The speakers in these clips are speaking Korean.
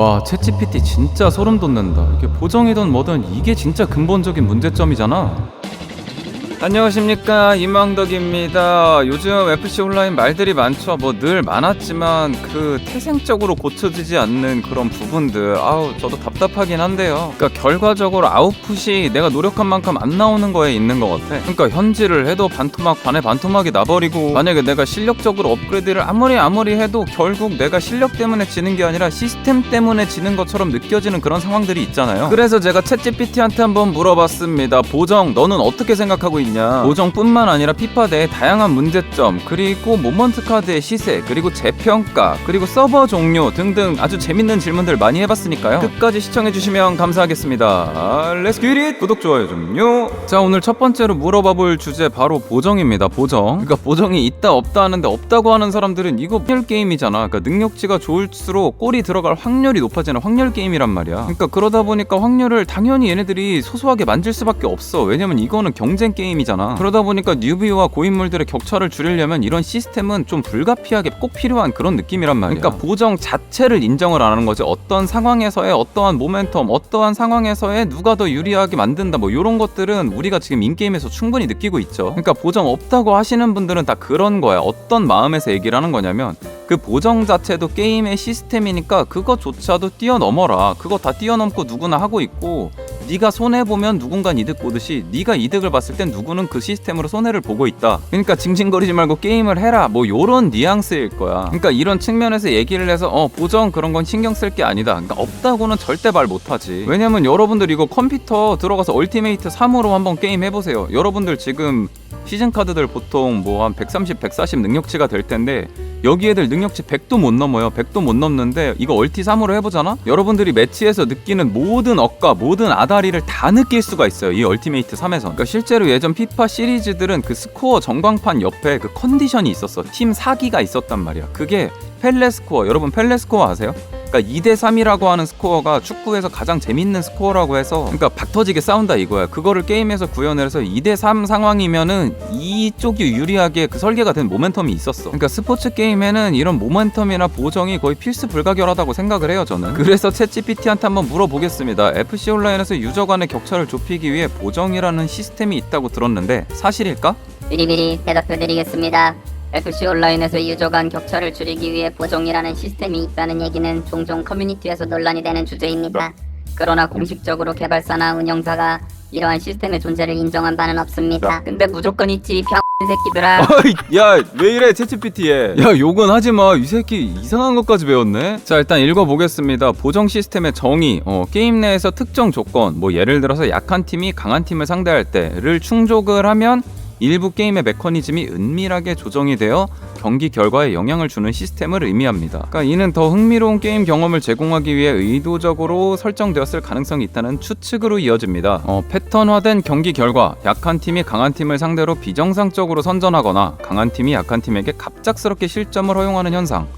와, 챗GPT 진짜 소름 돋는다. 이게 보정이든 뭐든 이게 진짜 근본적인 문제점이잖아. 안녕하십니까 이망덕입니다. 요즘 FC 온라인 말들이 많죠. 뭐 늘 많았지만 그 태생적으로 고쳐지지 않는 그런 부분들 아우 저도 답답하긴 한데요. 그러니까 결과적으로 아웃풋이 내가 노력한 만큼 안 나오는 거에 있는 것 같아. 그러니까 현질을 해도 반토막 반에 반토막이 나버리고 만약에 내가 실력적으로 업그레이드를 아무리 아무리 해도 결국 내가 실력 때문에 지는 게 아니라 시스템 때문에 지는 것처럼 느껴지는 그런 상황들이 있잖아요. 그래서 제가 챗GPT한테 한번 물어봤습니다. 보정 너는 어떻게 생각하고 있냐? 보정뿐만 아니라 피파 내의 다양한 문제점 그리고 모먼트 카드의 시세 그리고 재평가 그리고 서버 종료 등등 아주 재밌는 질문들 많이 해봤으니까요. 끝까지 시청해주시면 감사하겠습니다. 렛츠 기릿 구독 좋아요 좀요. 자 오늘 첫 번째로 물어봐볼 주제 바로 보정입니다. 보정. 그러니까 보정이 있다 없다 하는데 없다고 하는 사람들은 이거 확률 게임이잖아. 그러니까 능력치가 좋을수록 골이 들어갈 확률이 높아지는 확률 게임이란 말이야. 그러니까 그러다 보니까 확률을 당연히 얘네들이 소소하게 만질 수밖에 없어. 왜냐면 이거는 경쟁 게임 이잖아. 그러다 보니까 뉴비와 고인물들의 격차를 줄이려면 이런 시스템은 좀 불가피하게 꼭 필요한 그런 느낌이란 말이야. 그러니까 보정 자체를 인정을 안 하는 거지. 어떤 상황에서의 어떠한 모멘텀, 어떠한 상황에서의 누가 더 유리하게 만든다 뭐 이런 것들은 우리가 지금 인게임에서 충분히 느끼고 있죠. 그러니까 보정 없다고 하시는 분들은 다 그런 거야. 어떤 마음에서 얘기를 하는 거냐면 그 보정 자체도 게임의 시스템이니까 그거조차도 뛰어넘어라. 그거 다 뛰어넘고 누구나 하고 있고 네가 손해 보면 누군가 이득 보듯이 네가 이득을 봤을 땐 누구는 그 시스템으로 손해를 보고 있다. 그러니까 징징거리지 말고 게임을 해라. 뭐 요런 뉘앙스일 거야. 그러니까 이런 측면에서 얘기를 해서 어 보정 그런 건 신경 쓸 게 아니다. 그러니까 없다고는 절대 말 못하지. 왜냐면 여러분들 이거 컴퓨터 들어가서 얼티메이트 3으로 한번 게임 해보세요. 여러분들 지금 시즌 카드들 보통 뭐 한 130, 140 능력치가 될 텐데 여기 애들 능력치 100도 못 넘어요. 100도 못 넘는데 이거 얼티 3으로 해보잖아? 여러분들이 매치에서 느끼는 모든 억과 모든 아다리를 다 느낄 수가 있어요. 이 얼티메이트 3에서. 그러니까 실제로 예전 피파 시리즈들은 그 스코어 전광판 옆에 그 컨디션이 있었어. 팀 사기가 있었단 말이야. 그게 펠레 스코어. 여러분 펠레 스코어 아세요? 그러니까 2대 3이라고 하는 스코어가 축구에서 가장 재밌는 스코어라고 해서 그러니까 박터지게 싸운다 이거야. 그거를 게임에서 구현을 해서 2대 3 상황이면은 이쪽이 유리하게 그 설계가 된 모멘텀이 있었어. 그러니까 스포츠 게임에는 이런 모멘텀이나 보정이 거의 필수 불가결하다고 생각을 해요, 저는. 그래서 챗GPT한테 한번 물어보겠습니다. FC 온라인에서 유저 간의 격차를 좁히기 위해 보정이라는 시스템이 있다고 들었는데 사실일까? 미리미리 대답해드리겠습니다. FC 온라인에서 유저 간 격차를 줄이기 위해 보정이라는 시스템이 있다는 얘기는 종종 커뮤니티에서 논란이 되는 주제입니다. 그러나 공식적으로 개발사나 운영사가 이러한 시스템의 존재를 인정한 바는 없습니다. 근데 무조건 있지 병 새끼들아. 야 왜 이래 챗GPT에 야 욕은 하지 마 이 새끼 이상한 것까지 배웠네 자 일단 읽어보겠습니다 보정 시스템의 정의 어, 게임 내에서 특정 조건 뭐 예를 들어서 약한 팀이 강한 팀을 상대할 때를 충족을 하면 일부 게임의 메커니즘이 은밀하게 조정이 되어 경기 결과에 영향을 주는 시스템을 의미합니다. 그러니까 이는 더 흥미로운 게임 경험을 제공하기 위해 의도적으로 설정되었을 가능성이 있다는 추측으로 이어집니다. 어, 패턴화된 경기 결과 약한 팀이 강한 팀을 상대로 비정상적으로 선전하거나 강한 팀이 약한 팀에게 갑작스럽게 실점을 허용하는 현상.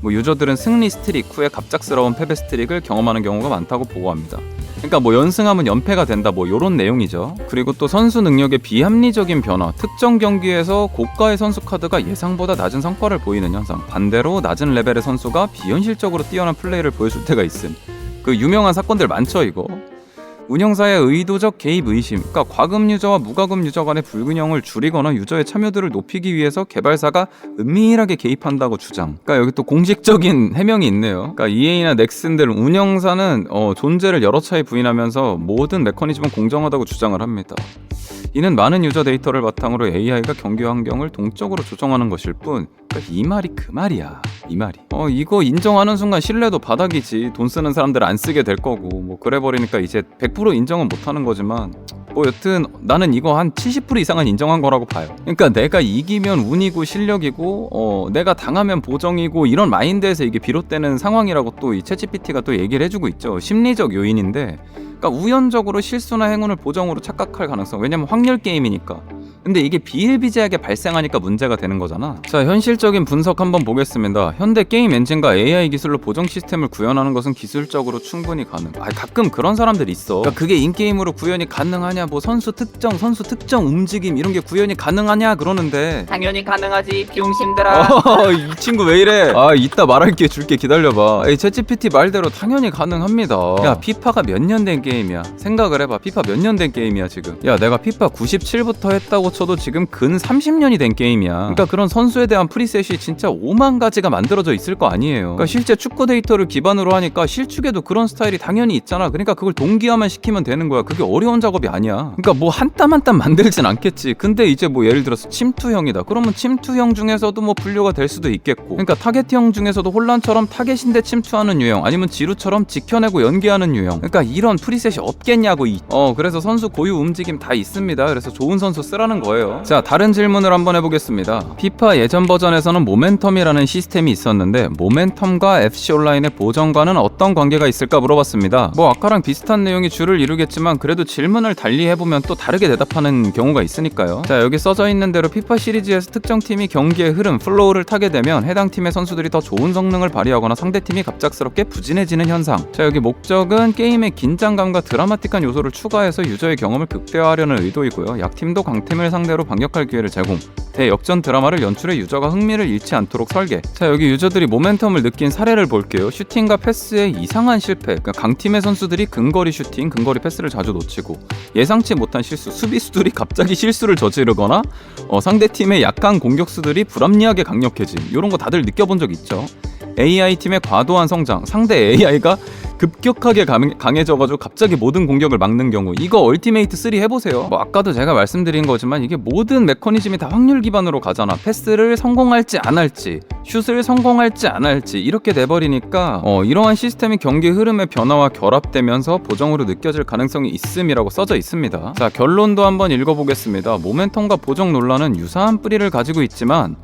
뭐 유저들은 승리 스트릭 후에 갑작스러운 패배 스트릭을 경험하는 경우가 많다고 보고합니다. 그러니까 뭐 연승하면 연패가 된다 뭐 요런 내용이죠. 그리고 또 선수 능력의 비합리적인 변화, 특정 경기에서 고가의 선수 카드가 예상보다 낮은 성과를 보이는 현상. 반대로 낮은 레벨의 선수가 비현실적으로 뛰어난 플레이를 보여줄 때가 있음. 그 유명한 사건들 많죠 이거. 운영사의 의도적 개입 의심, 그러니까 과금 유저와 무과금 유저 간의 불균형을 줄이거나 유저의 참여도를 높이기 위해서 개발사가 은밀하게 개입한다고 주장. 그러니까 여기 또 공식적인 해명이 있네요. 그러니까 EA나 넥슨 들 운영사는 어, 존재를 여러 차례 부인하면서 모든 메커니즘은 공정하다고 주장을 합니다. 이는 많은 유저 데이터를 바탕으로 AI가 경기 환경을 동적으로 조정하는 것일 뿐, 그러니까 이 말이 그 말이야. 이 말이. 어 이거 인정하는 순간 신뢰도 바닥이지. 돈 쓰는 사람들 안 쓰게 될 거고 뭐 그래 버리니까 이제 100% 인정은 못 하는 거지만 뭐 여튼 나는 이거 한 70% 이상은 인정한 거라고 봐요. 그러니까 내가 이기면 운이고 실력이고 어 내가 당하면 보정이고 이런 마인드에서 이게 비롯되는 상황이라고 또이 챗GPT가 또 얘기를 해주고 있죠. 심리적 요인인데 그러니까 우연적으로 실수나 행운을 보정으로 착각할 가능성. 왜냐면 확률 게임이니까. 근데 이게 비일비재하게 발생하니까 문제가 되는 거잖아. 자, 현실적인 분석 한번 보겠습니다. 현대 게임 엔진과 AI 기술로 보정 시스템을 구현하는 것은 기술적으로 충분히 가능. 아, 가끔 그런 사람들이 있어. 그러니까 그게 인게임으로 구현이 가능하냐, 뭐 선수 특정, 선수 특정 움직임 이런 게 구현이 가능하냐 그러는데 당연히 가능하지 비용심들아 어, 이 친구 왜 이래? 아, 이따 말할게 줄게 기다려봐. 이 챗GPT 말대로 당연히 가능합니다. 야, 피파가 몇 년 된 게임이야? 생각을 해봐. 피파 몇 년 된 게임이야 지금? 야, 내가 피파 97부터 했다고 쳐도 지금 근 30년이 된 게임이야. 그러니까 그런 선수에 대한 프리셋이 진짜 5만 가지가 만들어져 있을 거 아니에요. 그러니까 실제 축구 데이터를 기반으로 하니까 실축에도 그런 스타일이 당연히 있잖아. 그러니까 그걸 동기화만 시키면 되는 거야. 그게 어려운 작업이 아니야. 그러니까 뭐 한 땀 한 땀 만들진 않겠지. 근데 이제 뭐 예를 들어서 침투형이다. 그러면 침투형 중에서도 뭐 분류가 될 수도 있겠고. 그러니까 타겟형 중에서도 혼란처럼 타겟인데 침투하는 유형, 아니면 지루처럼 지켜내고 연계하는 유형. 그러니까 이런 프리셋이 없겠냐고. 이. 어 그래서 선수 고유 움직임 다 있습니다. 그래서 좋은 선수 쓰라 는 거예요. 자 다른 질문을 한번 해보겠습니다. 피파 예전 버전에서는 모멘텀이라는 시스템이 있었는데 모멘텀과 FC 온라인의 보정과는 어떤 관계가 있을까 물어봤습니다. 뭐 아까랑 비슷한 내용이 줄을 이루겠지만 그래도 질문을 달리 해보면 또 다르게 대답하는 경우가 있으니까요. 자 여기 써져 있는 대로 피파 시리즈에서 특정 팀이 경기의 흐름 플로우를 타게 되면 해당 팀의 선수들이 더 좋은 성능을 발휘하거나 상대 팀이 갑작스럽게 부진해지는 현상. 자 여기 목적은 게임의 긴장감과 드라마틱한 요소를 추가해서 유저의 경험을 극대화하려는 의도이고요. 약팀도 강팀을 상대로 반격할 기회를 제공. 대역전 드라마를 연출해 유저가 흥미를 잃지 않도록 설계. 자 여기 유저들이 모멘텀을 느낀 사례를 볼게요. 슈팅과 패스의 이상한 실패. 그러니까 강팀의 선수들이 근거리 슈팅, 근거리 패스를 자주 놓치고 예상치 못한 실수, 수비수들이 갑자기 실수를 저지르거나 어, 상대 팀의 약한 공격수들이 불합리하게 강력해짐. 이런 거 다들 느껴본 적 있죠. AI 팀의 과도한 성장, 상대 AI가 급격하게 강- 강해져가지고 갑자기 모든 공격을 막는 경우 이거 얼티메이트 3 해보세요. 뭐 아까도 제가 말씀드린 거지만 이게 모든 메커니즘이 다 확률 기반으로 가잖아. 패스를 성공할지 안 할지 슛을 성공할지 안 할지 이렇게 돼버리니까 어, 이러한 시스템이 경기 흐름의 변화와 결합되면서 보정으로 느껴질 가능성이 있음이라고 써져 있습니다. 자 결론도 한번 읽어보겠습니다. 모멘텀과 보정 논란은 유사한 뿌리를 가지고 있지만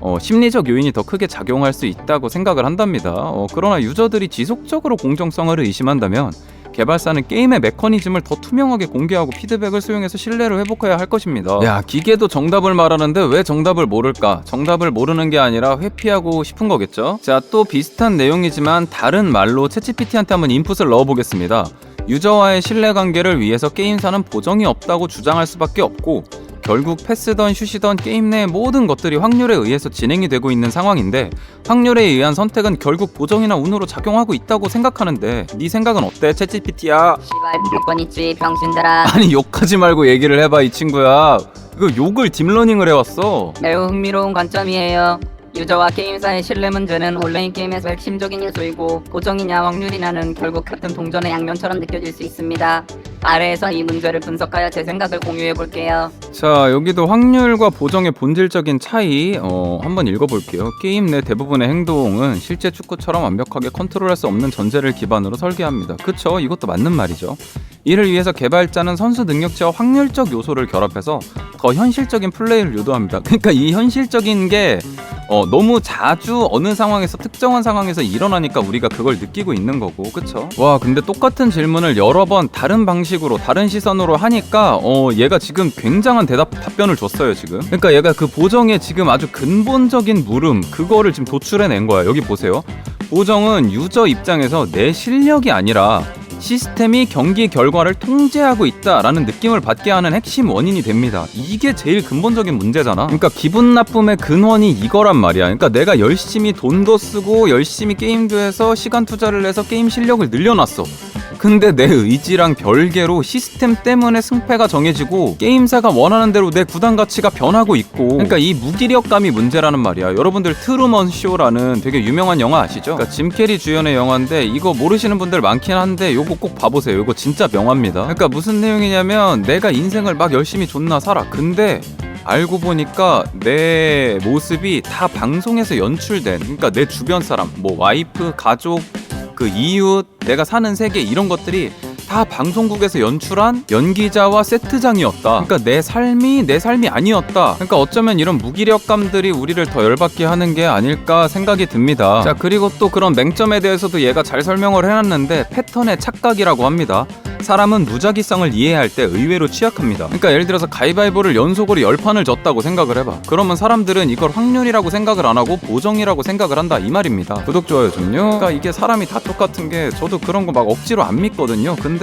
어, 심리적 요인이 더 크게 작용할 수 있다고 생각을 한답니다. 어, 그러나 유저들이 지속적으로 공정성을 의심한다면 개발사는 게임의 메커니즘을 더 투명하게 공개하고 피드백을 수용해서 신뢰를 회복해야 할 것입니다. 야, 기계도 정답을 말하는데 왜 정답을 모를까? 정답을 모르는 게 아니라 회피하고 싶은 거겠죠? 자, 또 비슷한 내용이지만 다른 말로 챗GPT한테 한번 인풋을 넣어보겠습니다. 유저와의 신뢰 관계를 위해서 게임사는 보정이 없다고 주장할 수밖에 없고 결국 패스던 슛이던 게임 내의 모든 것들이 확률에 의해서 진행이 되고 있는 상황인데 확률에 의한 선택은 결국 보정이나 운으로 작용하고 있다고 생각하는데 네 생각은 어때 챗GPT야? 씨발 무조건 있지 병신들아 아니 욕하지 말고 얘기를 해봐 이 친구야 이거 욕을 딥러닝을 해왔어 매우 흥미로운 관점이에요. 유저와 게임사의 신뢰 문제는 온라인 게임에서 핵심적인 요소이고 고정이냐 확률이냐는 결국 같은 동전의 양면처럼 느껴질 수 있습니다. 아래에서 이 문제를 분석하여 제 생각을 공유해 볼게요. 자 여기도 확률과 보정의 본질적인 차이 어, 한번 읽어볼게요. 게임 내 대부분의 행동은 실제 축구처럼 완벽하게 컨트롤할 수 없는 전제를 기반으로 설계합니다. 그쵸? 이것도 맞는 말이죠. 이를 위해서 개발자는 선수 능력치와 확률적 요소를 결합해서 더 현실적인 플레이를 유도합니다. 그러니까 이 현실적인 게 어, 너무 자주 어느 상황에서 특정한 상황에서 일어나니까 우리가 그걸 느끼고 있는 거고 그쵸? 와 근데 똑같은 질문을 여러 번 다른 방식으로 다른 시선으로 하니까 어 얘가 지금 굉장한 대답 답변을 줬어요 지금. 그러니까 얘가 그 보정의 지금 아주 근본적인 물음 그거를 지금 도출해낸 거야. 여기 보세요. 보정은 유저 입장에서 내 실력이 아니라 시스템이 경기 결과를 통제하고 있다라는 느낌을 받게 하는 핵심 원인이 됩니다. 이게 제일 근본적인 문제잖아. 그러니까 기분 나쁨의 근원이 이거란 말이야. 그러니까 내가 열심히 돈도 쓰고 열심히 게임도 해서 시간 투자를 해서 게임 실력을 늘려놨어. 근데 내 의지랑 별개로 시스템 때문에 승패가 정해지고 게임사가 원하는 대로 내 구단 가치가 변하고 있고. 그러니까 이 무기력감이 문제라는 말이야. 여러분들 트루먼 쇼라는 되게 유명한 영화 아시죠? 그러니까 짐 캐리 주연의 영화인데 이거 모르시는 분들 많긴 한데 요거 꼭 봐보세요. 이거 진짜 명화입니다. 그러니까 무슨 내용이냐면 내가 인생을 막 열심히 존나 살아. 근데 알고 보니까 내 모습이 다 방송에서 연출된 그러니까 내 주변 사람 뭐 와이프 가족 그 이웃 내가 사는 세계 이런 것들이 다 방송국에서 연출한 연기자와 세트장이었다. 그러니까 내 삶이 내 삶이 아니었다. 그러니까 어쩌면 이런 무기력감들이 우리를 더 열받게 하는 게 아닐까 생각이 듭니다. 자, 그리고 또 그런 맹점에 대해서도 얘가 잘 설명을 해놨는데 패턴의 착각이라고 합니다. 사람은 무작위성을 이해할 때 의외로 취약합니다. 그러니까 예를 들어서 가위바위보를 연속으로 열 판을 졌다고 생각을 해봐. 그러면 사람들은 이걸 확률이라고 생각을 안 하고 보정이라고 생각을 한다 이 말입니다. 구독 좋아요 좀요. 그러니까 이게 사람이 다 똑같은 게 저도 그런 거 막 억지로 안 믿거든요. 근데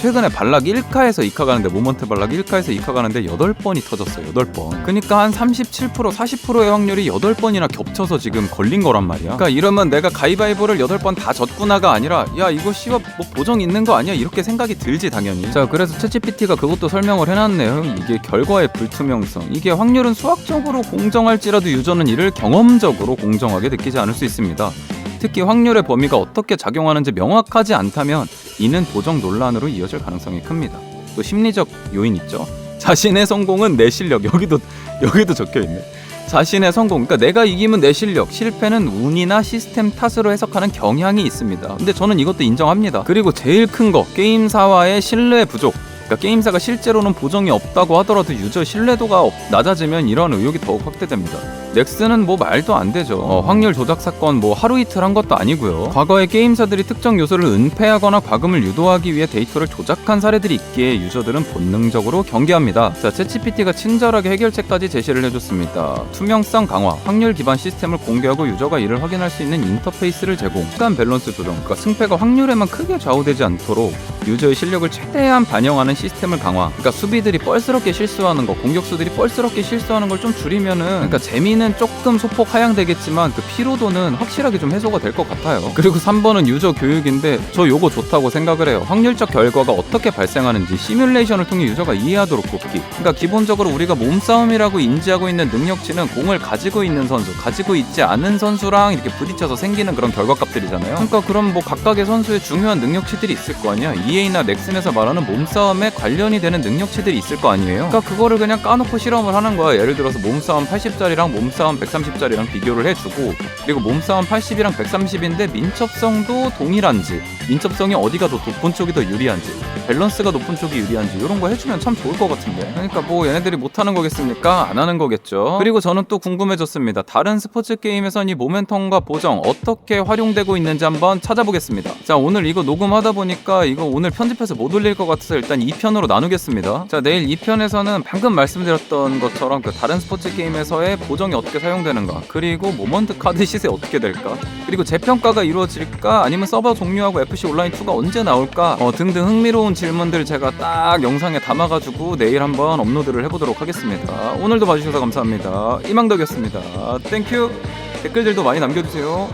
최근에 발락 1카에서 2카 가는데 모먼트 발락 1카에서 2카 가는데 8번이 터졌어요. 8번. 그러니까 한 37% 40%의 확률이 8번이나 겹쳐서 지금 걸린 거란 말이야. 그러니까 이러면 내가 가위바위보를 8번 다 졌구나가 아니라 야 이거 씨발 뭐 보정 있는 거 아니야? 이렇게 생각이 들지 당연히. 자 그래서 챗GPT가 그것도 설명을 해놨네요. 이게 결과의 불투명성. 이게 확률은 수학적으로 공정할지라도 유저는 이를 경험적으로 공정하게 느끼지 않을 수 있습니다. 특히 확률의 범위가 어떻게 작용하는지 명확하지 않다면 이는 보정 논란으로 이어질 가능성이 큽니다. 또 심리적 요인 있죠. 자신의 성공은 내 실력. 여기도 여기도 적혀 있네. 자신의 성공, 그러니까 내가 이기면 내 실력, 실패는 운이나 시스템 탓으로 해석하는 경향이 있습니다. 근데 저는 이것도 인정합니다. 그리고 제일 큰 거, 게임사와의 신뢰 부족. 그러니까 게임사가 실제로는 보정이 없다고 하더라도 유저 신뢰도가 없- 낮아지면 이런 의혹이 더욱 확대됩니다. 넥슨은 뭐 말도 안 되죠. 어, 확률 조작 사건 뭐 하루 이틀 한 것도 아니고요. 과거에 게임사들이 특정 요소를 은폐하거나 과금을 유도하기 위해 데이터를 조작한 사례들이 있기에 유저들은 본능적으로 경계합니다. 자, 챗GPT가 친절하게 해결책까지 제시를 해줬습니다. 투명성 강화, 확률 기반 시스템을 공개하고 유저가 이를 확인할 수 있는 인터페이스를 제공, 시간 밸런스 조정, 그러니까 승패가 확률에만 크게 좌우되지 않도록 유저의 실력을 최대한 반영하는 시스템을 강화. 그러니까 수비들이 뻘스럽게 실수하는 거, 공격수들이 뻘스럽게 실수하는 걸 좀 줄이면은 그러니까 재미는 조금 소폭 하향되겠지만 그 피로도는 확실하게 좀 해소가 될 것 같아요. 그리고 3번은 유저 교육인데 저 요거 좋다고 생각을 해요. 확률적 결과가 어떻게 발생하는지 시뮬레이션을 통해 유저가 이해하도록 돕기. 그러니까 기본적으로 우리가 몸싸움이라고 인지하고 있는 능력치는 공을 가지고 있는 선수, 가지고 있지 않은 선수랑 이렇게 부딪혀서 생기는 그런 결과값들이잖아요. 그러니까 그럼 뭐 각각의 선수의 중요한 능력치들이 있을 거 아니야. EA나 넥슨에서 말하는 몸싸움에 관련이 되는 능력치들이 있을 거 아니에요. 그러니까 그거를 그냥 까놓고 실험을 하는 거야. 예를 들어서 몸싸움 80짜리랑 몸싸움 130짜리랑 비교를 해주고 그리고 몸싸움 80이랑 130인데 민첩성도 동일한지 민첩성이 어디가 더 높은 쪽이 더 유리한지 밸런스가 높은 쪽이 유리한지 이런 거 해주면 참 좋을 것 같은데. 그러니까 뭐 얘네들이 못하는 거겠습니까? 안 하는 거겠죠. 그리고 저는 또 궁금해졌습니다. 다른 스포츠 게임에선 이 모멘텀과 보정 어떻게 활용되고 있는지 한번 찾아보겠습니다. 자 오늘 이거 녹음하다 보니까 이거 오늘 편집해서 못 올릴 것 같아서 일단 2편으로 나누겠습니다. 자 내일 2편에서는 방금 말씀드렸던 것처럼 그 다른 스포츠 게임에서의 보정이 어떻게 사용되는가? 그리고 모먼트 카드 시세 어떻게 될까? 그리고 재평가가 이루어질까? 아니면 서버 종료하고 FC 온라인 2가 언제 나올까? 어, 등등 흥미로운 질문들 제가 딱 영상에 담아가지고 내일 한번 업로드를 해보도록 하겠습니다. 오늘도 봐주셔서 감사합니다. 이망덕이었습니다. 땡큐 댓글들도 많이 남겨주세요